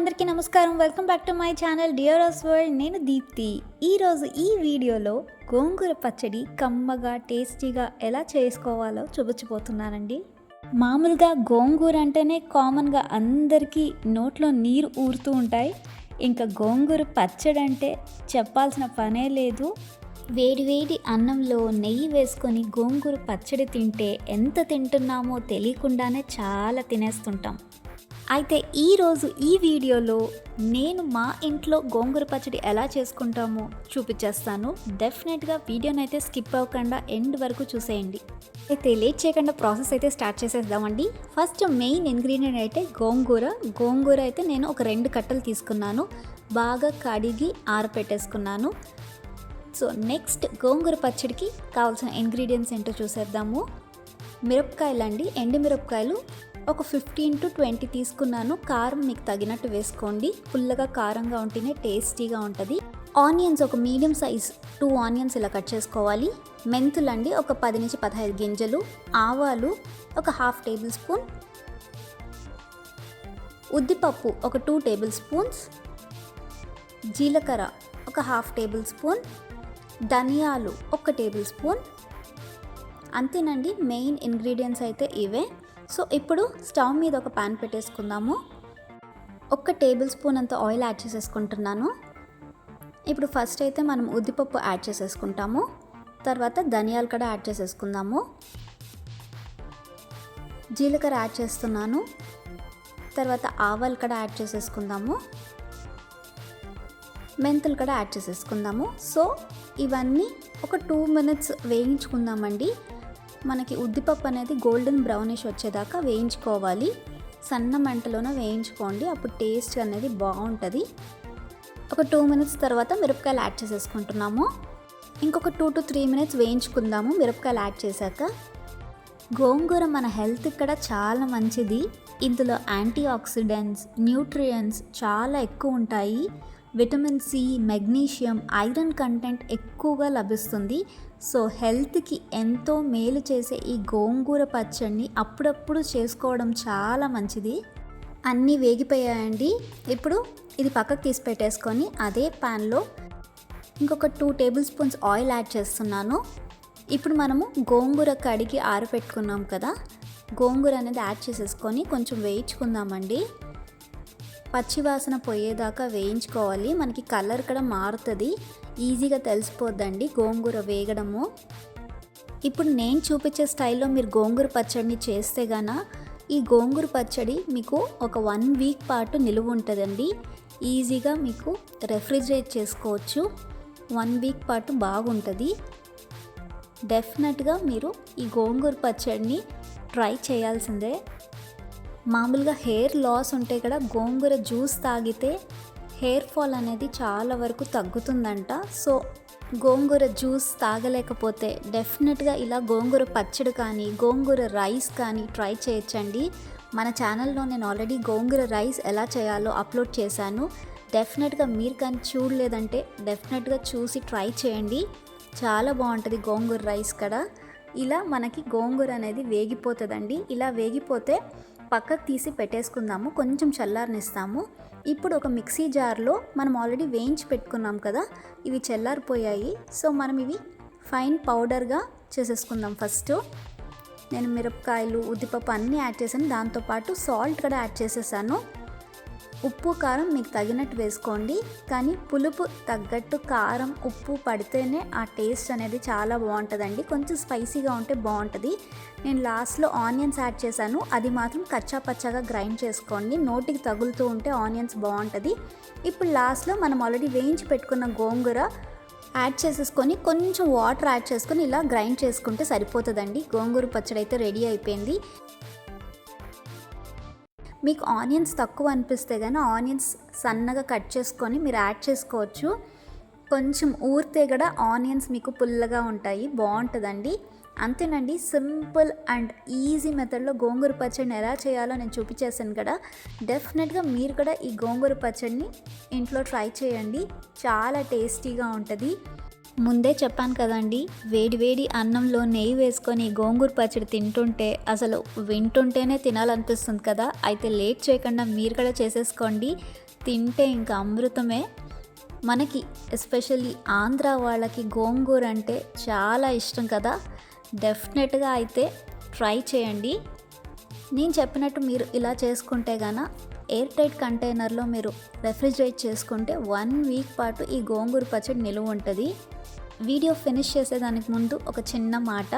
అందరికీ నమస్కారం. Welcome back to my channel dears world. నేను దీప్తి. ఈరోజు ఈ వీడియోలో గోంగూర పచ్చడి కమ్మగా టేస్టీగా ఎలా చేసుకోవాలో చూపించబోతున్నానండి. మామూలుగా గోంగూర అంటేనే కామన్గా అందరికీ నోట్లో నీరు ఊరుతూ ఉంటాయి. ఇంకా గోంగూర పచ్చడి అంటే చెప్పాల్సిన పనే లేదు. వేడివేడి అన్నంలో నెయ్యి వేసుకొని గోంగూర పచ్చడి తింటే ఎంత తింటున్నామో తెలియకుండానే చాలా తినేస్తుంటాం. అయితే ఈరోజు ఈ వీడియోలో నేను మా ఇంట్లో గోంగూర పచ్చడి ఎలా చేసుకుంటామో చూపించేస్తాను. డెఫినెట్గా వీడియోని అయితే స్కిప్ అవ్వకుండా ఎండ్ వరకు చూసేయండి. అయితే లేట్ చేయకుండా ప్రాసెస్ అయితే స్టార్ట్ చేసేద్దామండి. ఫస్ట్ మెయిన్ ఇంగ్రీడియంట్ అయితే గోంగూర. గోంగూర అయితే నేను ఒక రెండు కట్టలు తీసుకున్నాను. బాగా కడిగి ఆరపెట్టేసుకున్నాను. సో నెక్స్ట్ గోంగూర పచ్చడికి కావాల్సిన ఇంగ్రీడియంట్స్ ఏంటో చూసేద్దాము. మిరపకాయలు అండి ఎండు మిరపకాయలు ఒక ఫిఫ్టీన్ టు ట్వంటీ తీసుకున్నాను. కారం మీకు తగినట్టు వేసుకోండి. ఫుల్గా కారంగా ఉంటేనే టేస్టీగా ఉంటుంది. ఆనియన్స్ ఒక మీడియం సైజ్ టూ ఆనియన్స్ ఇలా కట్ చేసుకోవాలి. మెంతులు అండి ఒక పది నుంచి పదహైదు గింజలు. ఆవాలు ఒక హాఫ్ టేబుల్ స్పూన్ ఉద్దిపప్పు ఒక టూ టేబుల్ స్పూన్స్ జీలకర్ర ఒక హాఫ్ టేబుల్ స్పూన్ ధనియాలు ఒక టేబుల్ స్పూన్ అంతేనండి మెయిన్ ఇంగ్రీడియంట్స్ అయితే ఇవే. సో ఇప్పుడు స్టవ్ మీద ఒక పాన్ పెట్టేసుకుందాము. ఒక టేబుల్ స్పూన్ అంత ఆయిల్ యాడ్ చేసేసుకుంటున్నాను. ఇప్పుడు ఫస్ట్ అయితే మనం ఉద్దిపప్పు యాడ్ చేసేసుకుంటాము. తర్వాత ధనియాలు కూడా యాడ్ చేసేసుకుందాము. జీలకర్ర యాడ్ చేస్తున్నాను. తర్వాత ఆవాలు కూడా యాడ్ చేసేసుకుందాము. మెంతులు కూడా యాడ్ చేసేసుకుందాము. సో ఇవన్నీ ఒక టూ మినిట్స్ వేయించుకుందామండి. మనకి ఉద్దిపప్పు అనేది గోల్డెన్ బ్రౌనిష్ వచ్చేదాకా వేయించుకోవాలి. సన్న మంటలోనే వేయించుకోండి. అప్పుడు టేస్ట్ అనేది బాగుంటుంది. ఒక టూ మినిట్స్ తర్వాత మిరపకాయలు యాడ్ చేసేసుకుంటున్నాము. ఇంకొక టూ టు త్రీ మినిట్స్ వేయించుకుందాము. మిరపకాయలు యాడ్ చేశాక గోంగూర మన హెల్త్ ఇక్కడ చాలా మంచిది. ఇందులో యాంటీ ఆక్సిడెంట్స్ న్యూట్రియంట్స్ చాలా ఎక్కువ ఉంటాయి. Vitamin C magnesium iron content ఎక్కువగా లభిస్తుంది. సో హెల్త్కి ఎంతో మేలు చేసే ఈ గోంగూర పచ్చడిని అప్పుడప్పుడు చేసుకోవడం చాలా మంచిది. అన్నీ వేగిపోయాయండి. ఇప్పుడు ఇది పక్కకు తీసి పెట్టేసుకొని అదే ప్యాన్లో ఇంకొక two table spoons oil add చేస్తున్నాను. ఇప్పుడు మనము గోంగూర కడిగి ఆరబెట్టుకున్నాం కదా. గోంగూర అనేది యాడ్ చేసేసుకొని కొంచెం వేయించుకుందామండి. పచ్చివాసన పోయేదాకా వేయించుకోవాలి. మనకి కలర్ కూడా మారుతుంది. ఈజీగా తెలిసిపోద్దండి గోంగూర వేగడము. ఇప్పుడు నేను చూపించే స్టైల్లో మీరు గోంగూర పచ్చడిని చేస్తే గాన ఈ గోంగూర పచ్చడి మీకు ఒక వన్ వీక్ పాటు నిలువ ఉంటుందండి. ఈజీగా మీకు రెఫ్రిజిరేట్ చేసుకోవచ్చు. వన్ వీక్ పాటు బాగుంటుంది. డెఫినెట్గా మీరు ఈ గోంగూర పచ్చడిని ట్రై చేయాల్సిందే. మామూలుగా హెయిర్ లాస్ ఉంటే కూడా గోంగూర జ్యూస్ తాగితే హెయిర్ ఫాల్ అనేది చాలా వరకు తగ్గుతుందంట. సో గోంగూర జ్యూస్ తాగలేకపోతే డెఫినెట్గా ఇలా గోంగూర పచ్చడి కానీ గోంగూర రైస్ కానీ ట్రై చేయొచ్చండి. మన ఛానల్లో నేను ఆల్రెడీ గోంగూర రైస్ ఎలా చేయాలో అప్లోడ్ చేశాను. డెఫినెట్గా మీరు కానీ చూడలేదంటే డెఫినెట్గా చూసి ట్రై చేయండి. చాలా బాగుంటుంది గోంగూర రైస్ కూడా. ఇలా మనకి గోంగూర అనేది వేగిపోతుందండి. ఇలా వేగిపోతే పక్కకు తీసి పెట్టేసుకుందాము. కొంచెం చల్లారనిస్తాము. ఇప్పుడు ఒక మిక్సీ జార్లో మనం ఆల్రెడీ వేయించి పెట్టుకున్నాం కదా ఇవి చల్లారిపోయాయి. సో మనం ఇవి ఫైన్ పౌడర్గా చేసేసుకుందాం ఫస్ట్. నేను మిరపకాయలు ఉద్దిపప్పు అన్నీ యాడ్ చేశాను. దాంతోపాటు సాల్ట్ కూడా యాడ్ చేసేసాను. ఉప్పు కారం మీకు తగినట్టు వేసుకోండి. కానీ పులుపు తగ్గట్టు కారం ఉప్పు పడితేనే ఆ టేస్ట్ అనేది చాలా బాగుంటుందండి. కొంచెం స్పైసీగా ఉంటే బాగుంటుంది. నేను లాస్ట్లో ఆనియన్స్ యాడ్ చేశాను. అది మాత్రం కచ్చా పచ్చాగా గ్రైండ్ చేసుకోండి. నోటికి తగులుతూ ఉంటే ఆనియన్స్ బాగుంటుంది. ఇప్పుడు లాస్ట్లో మనం ఆల్రెడీ వేయించి పెట్టుకున్న గోంగూర యాడ్ చేసేసుకొని కొంచెం వాటర్ యాడ్ చేసుకొని ఇలా గ్రైండ్ చేసుకుంటే సరిపోతుందండి. గోంగూర పచ్చడి అయితే రెడీ అయిపోయింది. మీకు ఆనియన్స్ తక్కువ అనిపిస్తే కానీ ఆనియన్స్ సన్నగా కట్ చేసుకొని మీరు యాడ్ చేసుకోవచ్చు. కొంచెం ఊరితే కూడా ఆనియన్స్ మీకు పుల్లగా ఉంటాయి బాగుంటుందండి అంతేనండి సింపుల్ అండ్ ఈజీ మెథడ్లో గోంగూర పచ్చడిని ఎలా చేయాలో నేను చూపించేసాను కదా. డెఫినెట్గా మీరు కూడా ఈ గోంగూర పచ్చడిని ఇంట్లో ట్రై చేయండి. చాలా టేస్టీగా ఉంటుంది. ముందే చెప్పాను కదండి వేడి వేడి అన్నంలో నెయ్యి వేసుకొని గోంగూర పచ్చడి తింటుంటే అసలు వింటుంటేనే తినాలనిపిస్తుంది కదా. అయితే లేట్ చేయకుండా మీరు కూడా చేసేసుకోండి. తింటే ఇంకా అమృతమే. మనకి ఎస్పెషల్లీ ఆంధ్ర వాళ్ళకి గోంగూర అంటే చాలా ఇష్టం కదా. డెఫినెట్గా అయితే ట్రై చేయండి. నేను చెప్పినట్టు మీరు ఇలా చేసుకుంటే గాన ఎయిర్ టైట్ కంటైనర్లో మీరు రెఫ్రిజిరేట్ చేసుకుంటే వన్ వీక్ పాటు ఈ గోంగూర పచ్చడి నిలువ ఉంటుంది. వీడియో ఫినిష్ చేసేదానికి ముందు ఒక చిన్న మాట.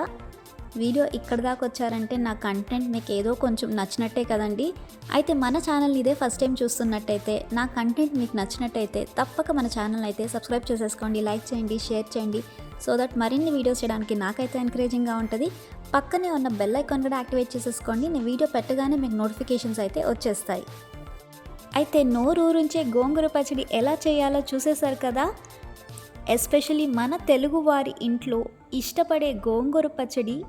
వీడియో ఇక్కడ దాకా వచ్చారంటే నా కంటెంట్ మీకు ఏదో కొంచెం నచ్చినట్టే కదండి. అయితే మన ఛానల్ ఇదే ఫస్ట్ టైం చూస్తున్నట్టయితే నా కంటెంట్ మీకు నచ్చినట్టయితే తప్పక మన ఛానల్ అయితే సబ్స్క్రైబ్ చేసేసుకోండి లైక్ చేయండి షేర్ చేయండి. సో దట్ మరిన్ని వీడియోస్ చేయడానికి నాకైతే ఎంకరేజింగ్గా ఉంటుంది. పక్కనే ఉన్న బెల్ ఐకాన్ కూడా యాక్టివేట్ చేసేసుకోండి. నేను వీడియో పెట్టగానే మీకు నోటిఫికేషన్స్ అయితే వచ్చేస్తాయి. అయితే నోరూరుంచే గోంగూర పచ్చడి ఎలా చేయాలో చూసేశారు కదా? ఎస్పెషలీ మన తెలుగువారి ఇంట్లో ఇష్టపడే గోంగూర పచ్చడి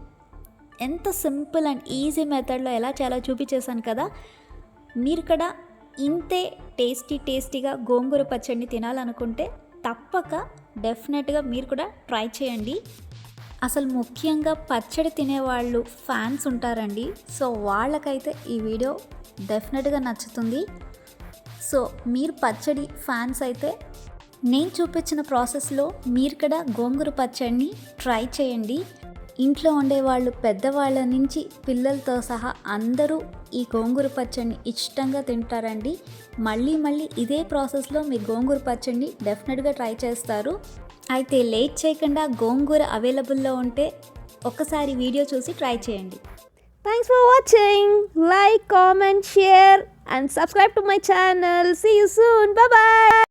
ఎంత సింపుల్ అండ్ ఈజీ మెథడ్లో ఎలా చేయాలో చూపించేశాను కదా? మీరు ఇక్కడ ఇంతే టేస్టీ టేస్టీగా గోంగూర పచ్చడిని తినాలనుకుంటే తప్పక డెఫినెట్గా మీరు కూడా ట్రై చేయండి. అసలు ముఖ్యంగా పచ్చడి తినేవాళ్ళు ఫ్యాన్స్ ఉంటారండి. సో వాళ్ళకైతే ఈ వీడియో డెఫినెట్గా నచ్చుతుంది. సో మీరు పచ్చడి ఫ్యాన్స్ అయితే నేను చూపించిన ప్రాసెస్లో మీరు కూడా గోంగూర పచ్చడిని ట్రై చేయండి. ఇంట్లో ఉండేవాళ్ళు పెద్దవాళ్ళ నుంచి పిల్లలతో సహా అందరూ ఈ గోంగూర పచ్చడిని ఇష్టంగా తింటారండి. మళ్ళీ మళ్ళీ ఇదే ప్రాసెస్లో మీరు గోంగూర పచ్చడిని డెఫినెట్గా ట్రై చేస్తారు. అయితే లేట్ చేయకుండా గోంగూర అవైలబుల్లో ఉంటే ఒక్కసారి వీడియో చూసి ట్రై చేయండి. Thanks for watching. Like, comment, share, and subscribe to my channel. See you soon. Bye bye.